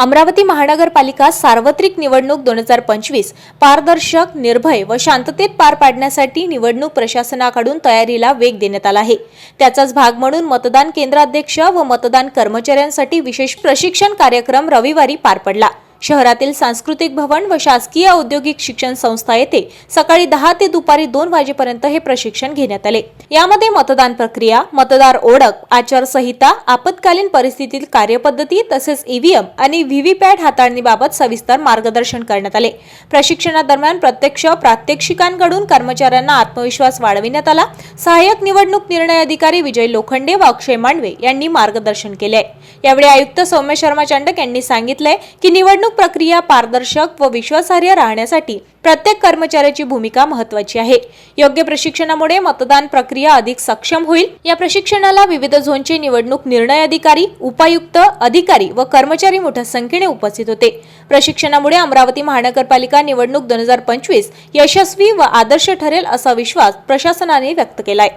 अमरावती महानगरपालिका सार्वत्रिक निवडणूक दोन हजार पंचवीस पारदर्शक निर्भय व शांततेत पार पाडण्यासाठी निवडणूक प्रशासनाकडून तयारीला वेग देण्यात आला आहे. त्याचाच भाग म्हणून मतदान केंद्राध्यक्ष व मतदान कर्मचाऱ्यांसाठी विशेष प्रशिक्षण कार्यक्रम रविवारी पार पडला. शहरातील सांस्कृतिक भवन व शासकीय औद्योगिक शिक्षण संस्था येथे सकाळी दहा ते दुपारी दोन वाजेपर्यंत हे प्रशिक्षण घेण्यात आले. यामध्ये मतदान प्रक्रिया मतदार ओळख आचारसंहिता आपत्कालीन परिस्थितीत कार्यपद्धती तसेच ईव्हीएम आणि व्हीव्हीपॅट हाताळणीबाबत सविस्तर मार्गदर्शन करण्यात आले. प्रशिक्षणादरम्यान प्रत्यक्ष प्रात्यक्षिकांकडून कर्मचाऱ्यांना आत्मविश्वास वाढविण्यात आला. सहाय्यक निवडणूक निर्णय अधिकारी विजय लोखंडे व अक्षय मांडवे यांनी मार्गदर्शन केले यावेळी आयुक्त सौम्य शर्मा चांडक यांनी सांगितलंय की निवडणूक निवडणूक प्रक्रिया पारदर्शक व विश्वासार्ह राहण्यासाठी प्रत्येक कर्मचाऱ्याची भूमिका महत्वाची आहे. योग्य प्रशिक्षणामुळे मतदान प्रक्रिया अधिक सक्षम होईल. या प्रशिक्षणाला विविध झोनचे निवडणूक निर्णय अधिकारी उपायुक्त अधिकारी व कर्मचारी मोठ्या संख्येने उपस्थित होते. प्रशिक्षणामुळे अमरावती महानगरपालिका निवडणूक दोन हजार पंचवीस यशस्वी व आदर्श ठरेल असा विश्वास प्रशासनाने व्यक्त केलाय.